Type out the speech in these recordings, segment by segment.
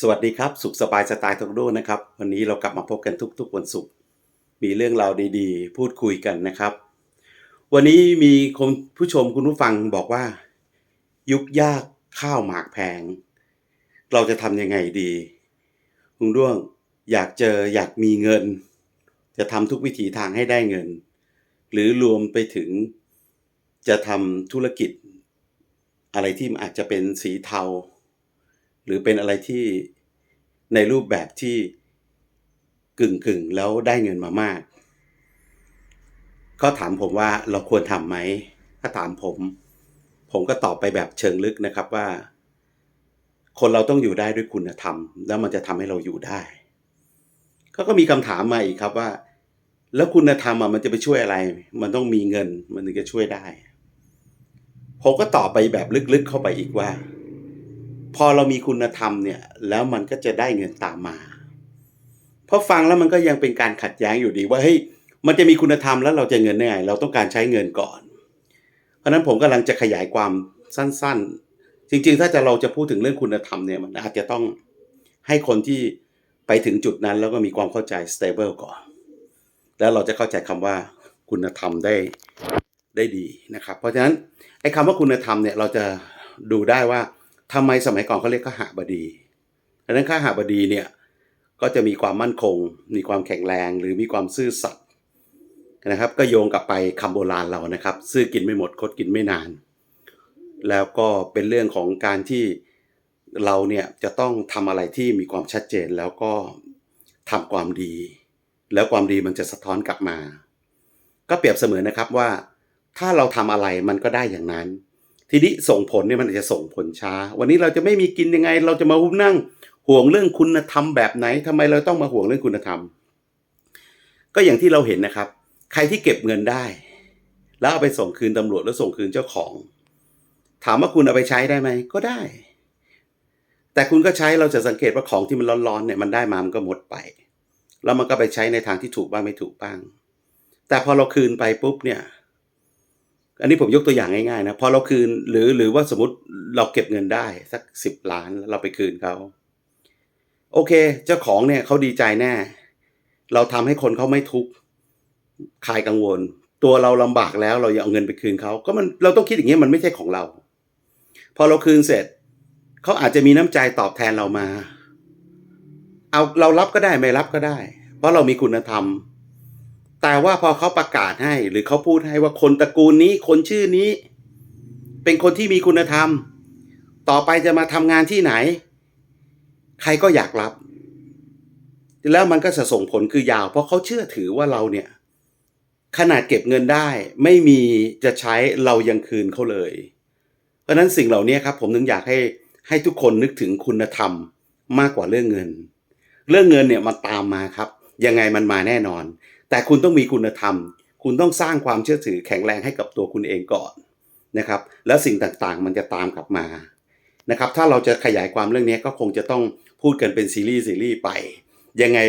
สวัสดีครับ สุขสบายสไตล์ทองโดนะครับ วันนี้เรากลับมาพบกันทุกๆวันศุกร์มีเรื่องราวดีๆ พูดคุยกันนะครับ วันนี้มีคนผู้ชมคุณผู้ฟังบอกว่า ยุคยากข้าวหมากแพง เราจะทำยังไงดีคุณด้วงอยากเจออยากมีเงิน จะทำทุกวิถีทางให้ได้เงิน หรือรวมไปถึงจะทำธุรกิจ อะไรที่อาจจะเป็นสีเทา หรือเป็นอะไรที่ในรูปแบบที่กึ่งกึ่งๆแล้วได้เงินมามากก็ถามผมว่าเราควรทำไหม ถ้าถามผม ผมก็ตอบไปแบบเชิงลึกนะครับว่า คนเราต้องอยู่ได้ด้วยคุณธรรม แล้วมันจะทำให้เราอยู่ได้เขาก็มีคำถามมาอีกครับว่า แล้วคุณธรรมมันจะไปช่วยอะไร มันต้องมีเงินมันถึงจะช่วยได้ ผมก็ตอบไปแบบลึกๆเข้าไปอีกว่า พอเรามีคุณธรรมเนี่ย แล้วมันก็จะได้เงินตามมาเพราะฟังแล้วมันก็ยังเป็นการขัดแย้งอยู่ดีว่าเฮ้ยมันจะมีคุณธรรมแล้วเราจะเงินได้ไงเราต้องการใช้เงินก่อน เพราะนั้นผมกำลังจะขยายความสั้น ๆ จริง ๆ ถ้าจะเราจะพูดถึงเรื่องคุณธรรมเนี่ยมันอาจจะต้องให้คนที่ไปถึงจุดนั้นแล้วก็มีความเข้าใจ stable ก่อน แล้วเราจะเข้าใจคำว่าคุณธรรมได้ได้ดีนะครับ เพราะฉะนั้นไอ้คำว่าคุณธรรมเนี่ยเราจะดูได้ว่า ทำไมสมัยก่อนเขาเรียกขหบดีดังนั้นขหบดีเนี่ยก็จะมีความมั่นคง มีความแข็งแรง หรือมีความซื่อสัตย์นะครับ ก็โยงกลับไปคำโบราณเรานะครับ ซื่อกินไม่หมดคดกินไม่นาน แล้วก็เป็นเรื่องของการที่เราเนี่ยจะต้องทำอะไรที่มีความชัดเจนแล้วก็ทำความดี แล้วความดีมันจะสะท้อนกลับมา ก็เปรียบเสมือนนะครับว่า ถ้าเราทำอะไรมันก็ได้อย่างนั้น ทีนี้ส่งผลเนี่ยมันอาจจะส่งผลช้า วันนี้เราจะไม่มีกินยังไง เราจะมาหุ้มนั่งห่วงเรื่องคุณธรรมแบบไหนทำไมเราต้องมาห่วงเรื่องคุณธรรม ก็อย่างที่เราเห็นนะครับ ใครที่เก็บเงินได้ แล้วเอาไปส่งคืนตำรวจแล้วส่งคืนเจ้าของ ถามว่าคุณเอาไปใช้ได้ไหมก็ได้ แต่คุณก็ใช้เราจะสังเกตว่าของที่มันร้อนๆเนี่ยมันได้มามันก็หมดไป แล้วมันก็ไปใช้ในทางที่ถูกบ้างไม่ถูกบ้าง แต่พอเราคืนไปปุ๊บเนี่ย อันนี้ผมยกตัวอย่างง่ายๆนะพอเราคืนหรือหรือว่าสมมติเราเก็บเงินได้สักสิบล้านแล้วเราไปคืนเขาโอเค เจ้าของเนี่ยเขาดีใจแน่ เราทำให้คนเขาไม่ทุกข์คลายกังวล ตัวเราลำบากแล้วเราอยังเอาเงินไปคืนเขาก็มันเราต้องคิดอย่างนี้มันไม่ใช่ของเรา พอเราคืนเสร็จเขาอาจจะมีน้ำใจตอบแทนเรามา เอาเรารับก็ได้ไม่รับก็ได้ เพราะเรามีคุณธรรม แต่ว่าพอเขาประกาศให้ หรือเขาพูดให้ว่าคนตระกูลนี้คนชื่อนี้ เป็นคนที่มีคุณธรรม ต่อไปจะมาทำงานที่ไหน ใครก็อยากรับ แล้วมันก็จะส่งผลคือยาว เพราะเขาเชื่อถือว่าเราเนี่ย ขนาดเก็บเงินได้ ไม่มีจะใช้เรายังคืนเขาเลย เพราะนั้นสิ่งเหล่านี้ครับ ผมถึงอยากให้ให้ทุกคนนึกถึงคุณธรรมมากกว่าเรื่องเงิน เรื่องเงินเนี่ยมันตามมาครับ ยังไงมันมาแน่นอน แต่คุณต้องมีคุณธรรม คุณต้องสร้างความเชื่อถือแข็งแรงให้กับตัวคุณเองก่อนนะครับ แล้วสิ่งต่างๆมันจะตามกลับมานะครับ ถ้าเราจะขยายความเรื่องนี้ก็คงจะต้องพูดกันเป็นซีรีส์ซีรีส์ไป ยังไง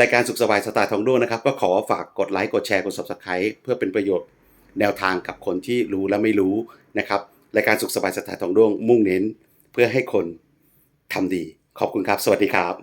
รายการสุขสบายสไตล์ทองด้วนะครับ ก็ขอฝากกดไลค์กดแชร์กด subscribe เพื่อเป็นประโยชน์แนวทางกับคนที่รู้และไม่รู้นะครับรายการสุขสบายสไตล์ทองด้วงมุ่งเน้น เพื่อให้คนทำดี ขอบคุณครับ สวัสดีครับ